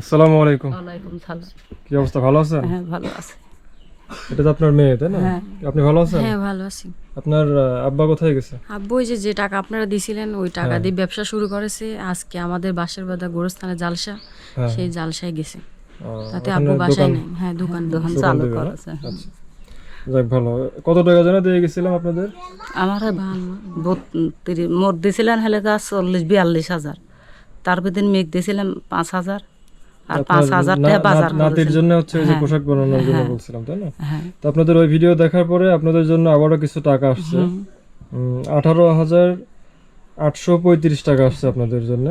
আসসালামু আলাইকুম। ওয়ালাইকুম সালাম। কি অবস্থা ভালো আছেন? হ্যাঁ ভালো আছে। এটা তো আপনার মেয়ে তাই না? হ্যাঁ। আপনি ভালো আছেন? হ্যাঁ ভালো আছি। আপনার আব্বা কোথায় গেছে? আব্বু ওই যে যে টাকা আপনারা দিছিলেন ওই টাকা হ্যাঁ। দিয়ে ব্যবসা শুরু করেছে। আজকে আমাদের বাসার বাদা গোরস্থানে জালসা হ্যাঁ। সেই জালসায় গেছে। তাতে আব্বু বাসায় নেই। হ্যাঁ দোকান দোকান চালু? করেছে। আচ্ছা। যাক ভালো। কত টাকা যেন দিয়ে গেছিলাম আপনাদের? আমার মোট দিয়েছিলেন হলে গা চল্লিশ বিয়াল্লিশ হাজার। তার ভিতরে মেঘ দিয়েছিলাম পাঁচ হাজার। আর পাঁচ হাজার টাকা বাজার নাতির জন্য হচ্ছে যে হ্যাঁ, পোশাক বানানোর জন্য হ্যাঁ। বলছিলাম তাই না? হ্যাঁ। তো আপনাদের ওই ভিডিও দেখার পরে আপনাদের জন্য আবারও কিছু টাকা আসছে। আঠারো হাজার আটশো পঁয়ত্রিশ টাকা আসছে আপনাদের জন্য।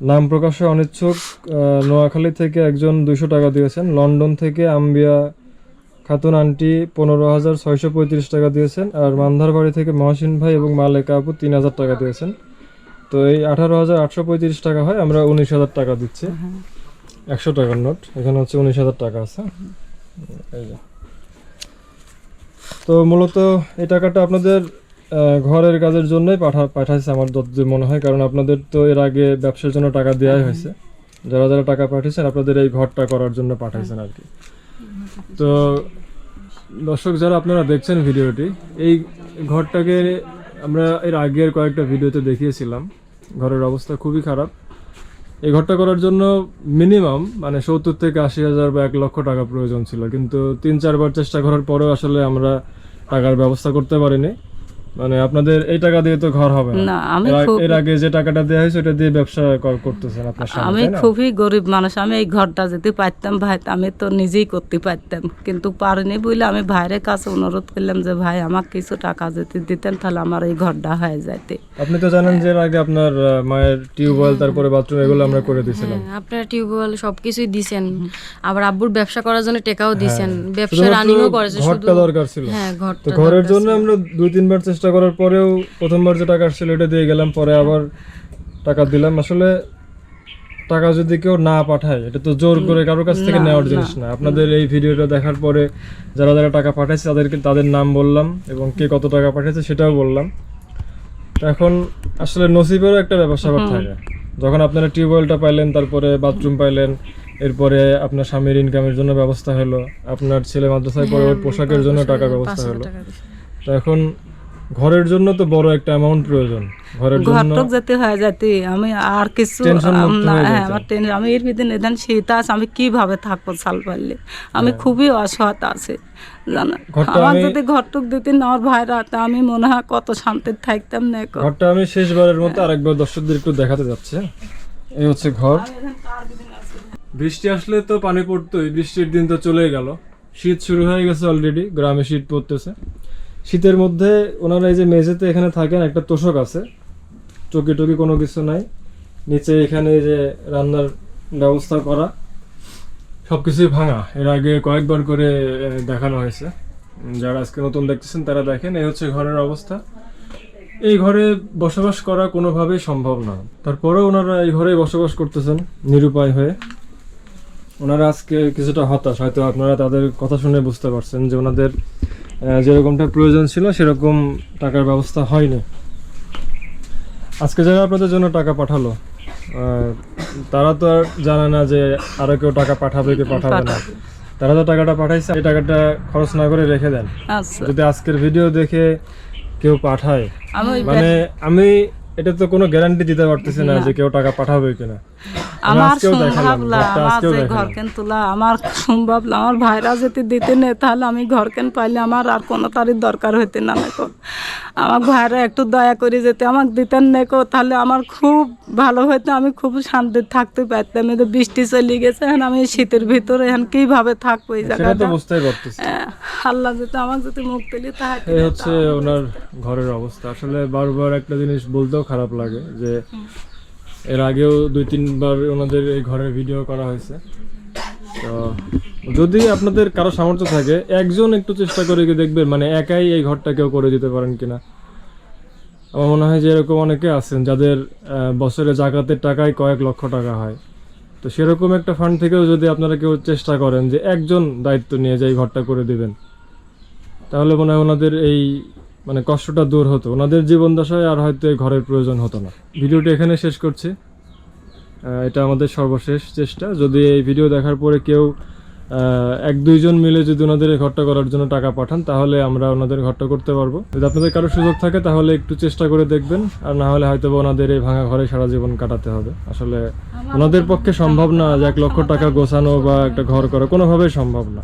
নাম প্রকাশে অনিচ্ছুক নোয়াখালী থেকে একজন দুইশো টাকা দিয়েছেন। লন্ডন থেকে আম্বিয়া খাতুন আন্টি পনেরো হাজার ছয়শো পঁয়ত্রিশ টাকা দিয়েছেন। আর মান্ধারবাড়ি থেকে মহাসিন ভাই এবং মালেকা আপু তিন হাজার টাকা দিয়েছেন। তো এই আঠারো হাজার আটশো পঁয়ত্রিশ টাকা হয় আমরা উনিশ হাজার টাকা দিচ্ছি। একশো টাকার নোট। এখানে হচ্ছে উনিশ হাজার টাকা আছে। এই যে। তো মূলত এই টাকাটা আপনাদের ঘরের কাজের জন্যই পাঠা, পাঠাইছে আমার যতদূর মনে হয়, কারণ আপনাদের তো এর আগে ব্যবসার জন্য টাকা দেওয়াই হয়েছে। যারা যারা টাকা পাঠিয়েছেন, আপনাদের এই ঘরটা করার জন্য পাঠাইছেন আর কি। তো দর্শক, যারা আপনারা দেখছেন ভিডিওটি, এই ঘরটাকে আমরা এর আগের কয়েকটা ভিডিওতে দেখিয়েছিলাম। ঘরের অবস্থা খুবই খারাপ। এই ঘরটা করার জন্য মিনিমাম মানে সত্তর থেকে আশি হাজার বা এক লক্ষ টাকা প্রয়োজন ছিল। কিন্তু তিন চারবার চেষ্টা করার পরেও আসলে আমরা টাকার ব্যবস্থা করতে পারিনি। মানে আপনাদের এই টাকা দিয়ে তো ঘর হবে না। আমি এর আগ- যে টাকাটা দেওয়া হয়েছে ওটা দিয়ে ব্যবসা করতেছেন আপনার আমি খুবই গরিব মানুষ আমি এই ঘরটা যদি পারতাম ভাই আমি তো নিজেই করতে পারতাম। কিন্তু পারিনি বলে আমি ভাইয়ের কাছে অনুরোধ করলাম যে ভাই আমাকে কিছু টাকা যদি দিতেন তাহলে আমার এই ঘরটা হয়ে যাইতে। আপনি তো জানেন যে এর আগে আপনার মায়ের টিউবওয়েল তারপরে বাথরুম এগুলো আমরা করে দিয়েছিলাম। হ্যাঁ, আপনারা টিউবওয়েল সবকিছুই দিছেন। আবার আব্বুর ব্যবসা করার জন্য টেকাও দিছেন। ব্যবসা রানিংও করেছে শুধু ঘরটা দরকার ছিল। হ্যাঁ তো ঘরটা ঘরের জন্য আমরা দুই তিনবার চেষ্টা করার পরেও প্রথমবার যে টাকা আসছিল এটা দিয়ে গেলাম পরে আবার টাকা দিলাম। আসলে টাকা যদি কেউ না পাঠায় এটা তো জোর করে কারোর কাছ থেকে নেওয়ার জিনিস না। আপনাদের এই ভিডিওটা দেখার পরে যারা যারা টাকা পাঠাইছে তাদেরকে তাদের নাম বললাম এবং কে কত টাকা পাঠিয়েছে সেটাও বললাম। তো এখন আসলে নসিবেরও একটা ব্যবসা থাকে। যখন আপনারা টিউবওয়েলটা পাইলেন তারপরে বাথরুম পাইলেন এরপরে আপনার স্বামীর ইনকামের জন্য ব্যবস্থা হলো আপনার ছেলে মাদ্রাসায় পরে পোশাকের জন্য টাকার ব্যবস্থা হলো। তো এখন ঘরের জন্য তো বড় একটা অ্যামাউন্ট প্রয়োজন। ঘরের জন্য ঘরটক যেতে হয়ে যাতে আমি আর কিছু টেনশন মুক্ত হয়ে হ্যাঁ আমার টেনশন আমি এর ভিতরে নিদান শীত আছে আমি কীভাবে থাকব চাল পারলে? আমি খুবই অসহায় আছে জানা? হ্যাঁ। আমার আমি- যদি ঘরটুক দিতেন আমার ভাইরা তা আমি মনে হয় কত শান্তির থাকতাম না ঘরটা আমি শেষবারের মতো আরেকবার দর্শকদের একটু দেখাতে যাচ্ছি। হ্যাঁ? এই হচ্ছে ঘর। বৃষ্টি আসলে তো পানি পড়তোই বৃষ্টির দিন তো চলেই গেল। শীত শুরু হয়ে গেছে অলরেডি গ্রামে শীত পড়তেছে। শীতের মধ্যে ওনারা এই যে মেঝেতে এখানে থাকেন, একটা তোষক আছে। চকি টকি কোনো কিছু নাই। নিচে এখানে যে রান্নার ব্যবস্থা করা। সব কিছুই ভাঙা। এর আগে কয়েকবার করে দেখানো হয়েছে। যারা আজকে নতুন দেখতেছেন, তারা দেখেন। এই হচ্ছে ঘরের অবস্থা। এই ঘরে বসবাস করা কোনোভাবেই সম্ভব না। তারপরেও ওনারা এই ঘরে বসবাস করতেছেন, নিরুপায় হয়ে। ওনারা আজকে কিছুটা হতাশ। হয়তো আপনারা তাদের কথা শুনে বুঝতে পারছেন যে ওনাদের যেরকমটা প্রয়োজন ছিল সেরকম টাকার ব্যবস্থা হয়নি। আজকে যারা আপনাদের জন্য টাকা পাঠালো তারা তো আর জানে না যে আরও কেউ টাকা পাঠাবে কি পাঠাবে না। তারা তো টাকাটা পাঠাইছে এই টাকাটা খরচ না করে রেখে দেন। আচ্ছা। যদি আজকের ভিডিও দেখে কেউ পাঠায় মানে আমি এটা তো কোনো গ্যারান্টি দিতে পারতেছি না। যে কেউ টাকা পাঠাবে কিনা। আমার না আমার যে দেখালাম। ঘর কেন তোলা আমার না আমার ভাইরা যদি দিতে নেই তাহলে আমি ঘর কেন পাইলে আমার আর কোনো তারই দরকার হইতে না নেকো। আমার ভাইরা একটু দয়া করে যেতে আমাকে দিতেন নেকো তাহলে আমার খুব ভালো হইতো আমি খুব শান্তি থাকতে পারতাম। এই তো বৃষ্টি চলে গেছে এখন আমি শীতের ভিতরে এখন কীভাবে থাকব এই জায়গাটা? আল্লাহ যদি আমাকে যদি মুখ তুলি তাহলে এই হচ্ছে ওনার ঘরের অবস্থা। আসলে বারবার একটা জিনিস বলতেও খারাপ লাগে যে এর আগেও দুই, তিনবার ওনাদের এই ঘরের ভিডিও করা হয়েছে। তো যদি আপনাদের কারও সামর্থ্য থাকে, একজন একটু চেষ্টা করে গিয়ে দেখবেন মানে একাই এই ঘরটা কেউ করে দিতে পারেন কিনা। আমার মনে হয় যে এরকম অনেকে আছেন যাদের বছরে জাকাতের টাকায় কয়েক লক্ষ টাকা হয়। তো সেরকম একটা ফান্ড থেকেও যদি আপনারা কেউ চেষ্টা করেন যে একজন দায়িত্ব নিয়ে যে এই ঘরটা করে দিবেন, তাহলে মনে হয় ওনাদের এই মানে কষ্টটা দূর হতো। ওনাদের জীবন দশায় আর হয়তো এই ঘরের প্রয়োজন হতো না। ভিডিওটি এখানে শেষ করছি। এটা আমাদের সর্বশেষ চেষ্টা। যদি এই ভিডিও দেখার পরে কেউ এক দুইজন মিলে যদি ওনাদের এই ঘরটা করার জন্য টাকা পাঠান তাহলে আমরা ওনাদের ঘরটা করতে পারব। যদি আপনাদের কারও সুযোগ থাকে তাহলে একটু চেষ্টা করে দেখবেন। আর না হলে হয়তো বা ওনাদের এই ভাঙা ঘরে সারা জীবন কাটাতে হবে। আসলে ওনাদের পক্ষে সম্ভব না যে এক লক্ষ টাকা গোছানো বা একটা ঘর করা। কোনোভাবেই সম্ভব না।